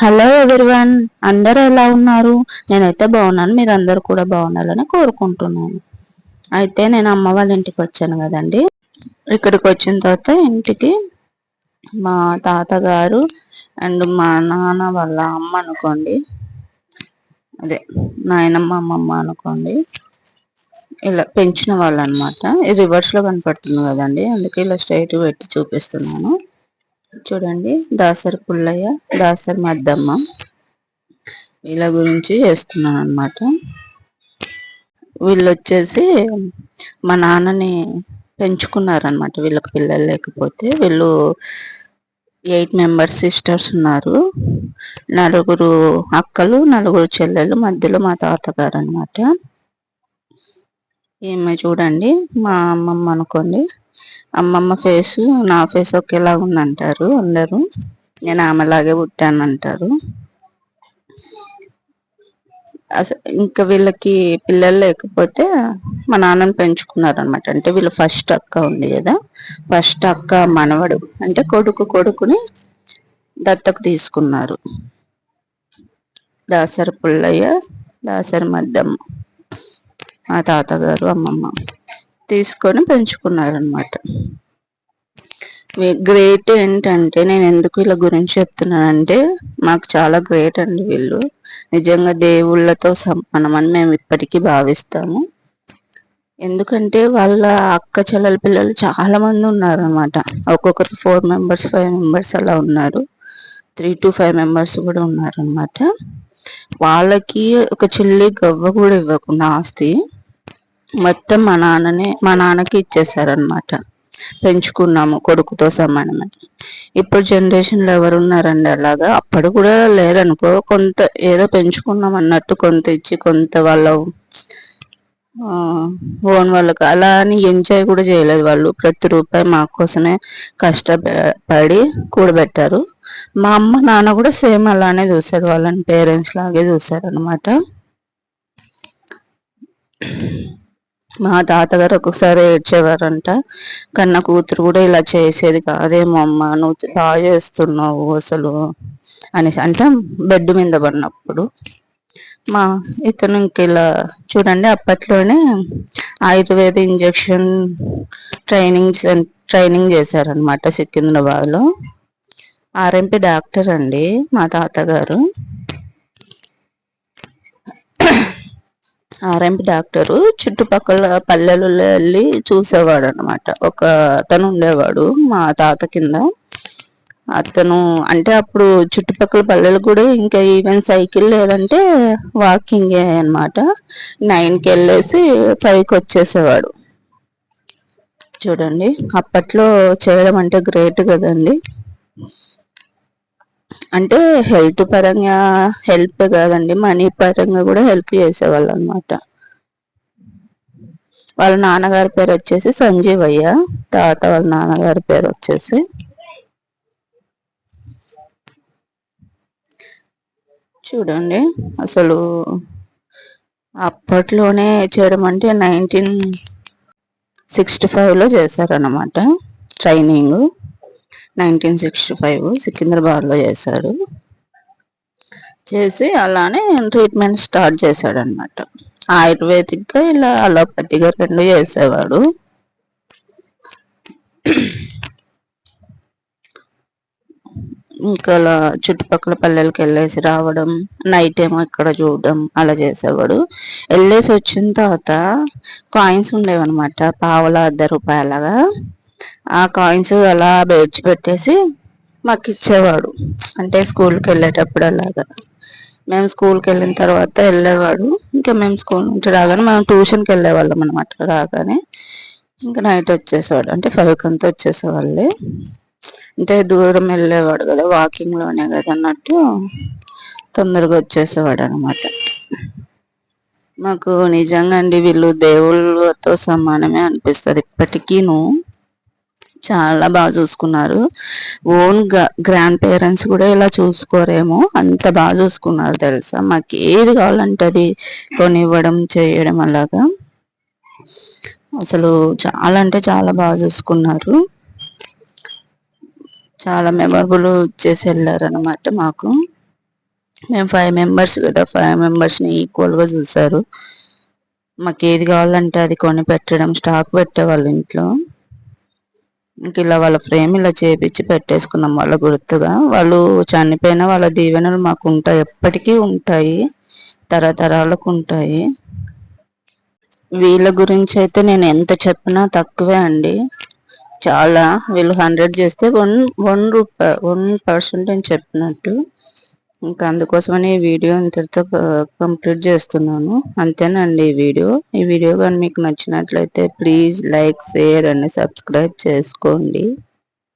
Hello everyone అందరూ ఎలా ఉన్నారు? నేనైతే బాగున్నాను. మీరు అందరు కూడా బాగుండాలని కోరుకుంటున్నాను. అయితే నేను అమ్మ వాళ్ళ ఇంటికి వచ్చాను కదండి. ఇక్కడికి వచ్చిన తర్వాత ఇంటికి మా తాతగారు అండ్ మా నాన్న వాళ్ళ అమ్మ అనుకోండి. అదే నాయనమ్మ అమ్మమ్మ అనుకోండి. ఇలా పెంచిన వాళ్ళు అనమాట ఇది కనపడుతుంది కదండి. అందుకే ఇలా స్ట్రైట్ పెట్టి చూపిస్తున్నాను. చూడండి దాసరి పుల్లయ్య దాసరి మద్దమ్మ. వీళ్ళ గురించి చేస్తున్నాను అనమాట వీళ్ళు వచ్చేసి మా నాన్నని పెంచుకున్నారనమాట వీళ్ళకి పిల్లలు లేకపోతే వీళ్ళు ఎయిట్ మెంబర్స్ సిస్టర్స్ ఉన్నారు. నలుగురు అక్కలు నలుగురు చెల్లెలు మధ్యలో మా తాతగారు అనమాట ఈమె చూడండి మా అమ్మమ్మ అనుకోండి అమ్మమ్మ ఫేస్ నా ఫేస్ ఒకేలా ఉందంటారు అందరూ. నేను ఆమెలాగే పుట్టాను అంటారు అసలు ఇంకా వీళ్ళకి పిల్లలు లేకపోతే మా నాన్నని పెంచుకున్నారు అనమాట అంటే వీళ్ళు ఫస్ట్ అక్క ఉంది కదా. ఫస్ట్ అక్క మనవడు అంటే కొడుకు కొడుకుని దత్తకు తీసుకున్నారు. దాసరి పుల్లయ్య దాసరి మద్దమ్మ మా తాతగారు అమ్మమ్మ. తీసుకొని పెంచుకున్నారనమాట గ్రేట్ ఏంటంటే నేను ఎందుకు ఇలా గురించి చెప్తున్నానంటే మాకు చాలా గ్రేట్ అండి వీళ్ళు. నిజంగా దేవుళ్ళతో సమానమని మేము ఇప్పటికీ భావిస్తాము. ఎందుకంటే వాళ్ళ అక్క చెల్లెల పిల్లలు చాలా మంది ఉన్నారు అనమాట ఒక్కొక్కరికి ఫోర్ మెంబర్స్ ఫైవ్ మెంబర్స్ అలా ఉన్నారు. త్రీ టు ఫైవ్ మెంబర్స్ కూడా ఉన్నారనమాట వాళ్ళకి ఒక చిల్లి గవ్వ కూడా ఇవ్వకుండా ఆస్తి. మొత్తం మా నాన్నని మా నాన్నకి ఇచ్చేసారనమాట పెంచుకున్నాము కొడుకుతో సమానమని ఇప్పుడు జనరేషన్లో ఎవరు ఉన్నారండి అలాగా? అప్పుడు కూడా లేరనుకో కొంత ఏదో పెంచుకున్నాం అన్నట్టు కొంత ఇచ్చి కొంత వాళ్ళ ఓన్ వాళ్ళకి అలా అని ఎంజాయ్ కూడా చేయలేదు వాళ్ళు. ప్రతి రూపాయి మా కోసమే కష్టపడి కూడబెట్టారు. మా అమ్మ నాన్న కూడా సేమ్ అలానే చూశారు. వాళ్ళని పేరెంట్స్ లాగే చూశారు అనమాట మా తాతగారు ఒక్కొక్కసారి ఏడ్చేవారంట. కన్న కూతురు కూడా ఇలా చేసేది కాదేమో అమ్మ నువ్వు బాగా చేస్తున్నావు అసలు అనేసి. అంటే బెడ్ మీద పడినప్పుడు మా ఇతను ఇంక ఇలా చూడండి అప్పట్లోనే ఆయుర్వేద ఇంజక్షన్ ట్రైనింగ్ ట్రైనింగ్ చేశారనమాట సికింద్రాబాద్లో. ఆర్ఎంపి డాక్టర్ అండి మా తాతగారు. ఆర్ఎంపి డాక్టరు చుట్టుపక్కల పల్లెలలో వెళ్ళి చూసేవాడు అనమాట ఒక అతను ఉండేవాడు మా తాత కింద. అతను అంటే అప్పుడు చుట్టుపక్కల పల్లెలు కూడా ఇంకా ఈవెన్ సైకిల్ లేదంటే వాకింగ్ అనమాట నైన్కి వెళ్ళేసి ఫైవ్కి వచ్చేసేవాడు. చూడండి అప్పట్లో చేయడం అంటే గ్రేట్ కదండి. అంటే హెల్త్ పరంగా హెల్ప్ కాదండి మనీ పరంగా కూడా హెల్ప్ చేసేవాళ్ళు అనమాట వాళ్ళ నాన్నగారి పేరు వచ్చేసి సంజీవ్ అయ్య తాత వాళ్ళ నాన్నగారి పేరు వచ్చేసి. చూడండి అసలు అప్పట్లోనే చేయడం అంటే నైన్టీన్ సిక్స్టీ ఫైవ్లో చేశారనమాట ట్రైనింగ్. నైన్టీన్ సిక్స్టీ ఫైవ్ సికింద్రాబాద్లో చేశాడు. చేసి అలానే ట్రీట్మెంట్ స్టార్ట్ చేశాడనమాట ఆయుర్వేదిక్గా ఇలా అలోపతిగా రెండు చేసేవాడు. ఇంకా అలా చుట్టుపక్కల పల్లెలకి వెళ్ళేసి రావడం నైట్ ఏమో ఇక్కడ చూడడం అలా చేసేవాడు. వెళ్ళేసి వచ్చిన తర్వాత కాయిన్స్ ఉండేవన్నమాట పావల అర్ధ రూపాయలగా. ఆ కాయిన్స్ అలా బేడ్చి పెట్టేసి మాకు ఇచ్చేవాడు. అంటే స్కూల్కి వెళ్ళేటప్పుడు అలాగా. మేము స్కూల్కి వెళ్ళిన తర్వాత వెళ్ళేవాడు. ఇంకా మేము స్కూల్ నుంచి రాగానే మేము ట్యూషన్కి వెళ్ళేవాళ్ళం అనమాట రాగానే ఇంకా నైట్ వచ్చేసేవాడు. అంటే ఫైవ్ కంతా వచ్చేసేవాళ్ళే. అంటే దూరం వెళ్ళేవాడు కదా వాకింగ్లోనే కదా అన్నట్టు తొందరగా వచ్చేసేవాడు అనమాట మాకు నిజంగా అండి వీళ్ళు దేవుళ్ళతో సమానమే అనిపిస్తుంది. ఇప్పటికీను చాలా బాగా చూసుకున్నారు. ఓన్ గ్రాండ్ పేరెంట్స్ కూడా ఇలా చూసుకోరేమో అంత బాగా చూసుకున్నారు తెలుసా? మాకు ఏది కావాలంటే అది కొనివ్వడం చేయడం అలాగా. అసలు చాలా అంటే చాలా బాగా చూసుకున్నారు. చాలా మెమరబుల్ ఇచ్చేసి వెళ్ళారనమాట మాకు. మేము ఫైవ్ మెంబర్స్ కదా ఫైవ్ మెంబర్స్ని ఈక్వల్గా చూసారు మాకు ఏది కావాలంటే అది కొని పెట్టడం స్టాక్ పెట్టేవాళ్ళు ఇంట్లో. ఇంక ఇలా వాళ్ళ ఫ్రేమ్ ఇలా చేపించి పెట్టేసుకున్నాం వాళ్ళ గుర్తుగా. వాళ్ళు చనిపోయిన వాళ్ళ దీవెనలు మాకు ఉంటాయి ఎప్పటికీ ఉంటాయి తరతరాలకు ఉంటాయి. వీళ్ళ గురించి అయితే నేను ఎంత చెప్పినా తక్కువే అండి. చాలా వీళ్ళు హండ్రెడ్ చేస్తే వన్ వన్ రూపాయి వన్ పర్సెంట్ అని చెప్పినట్టు. ఇంకా అందుకోసమని ఈ వీడియో ఇంతటితో కంప్లీట్ చేస్తున్నాను. అంతేనండి ఈ వీడియో. ఈ వీడియో కానీ మీకు నచ్చినట్లయితే please like share and subscribe చేసుకోండి.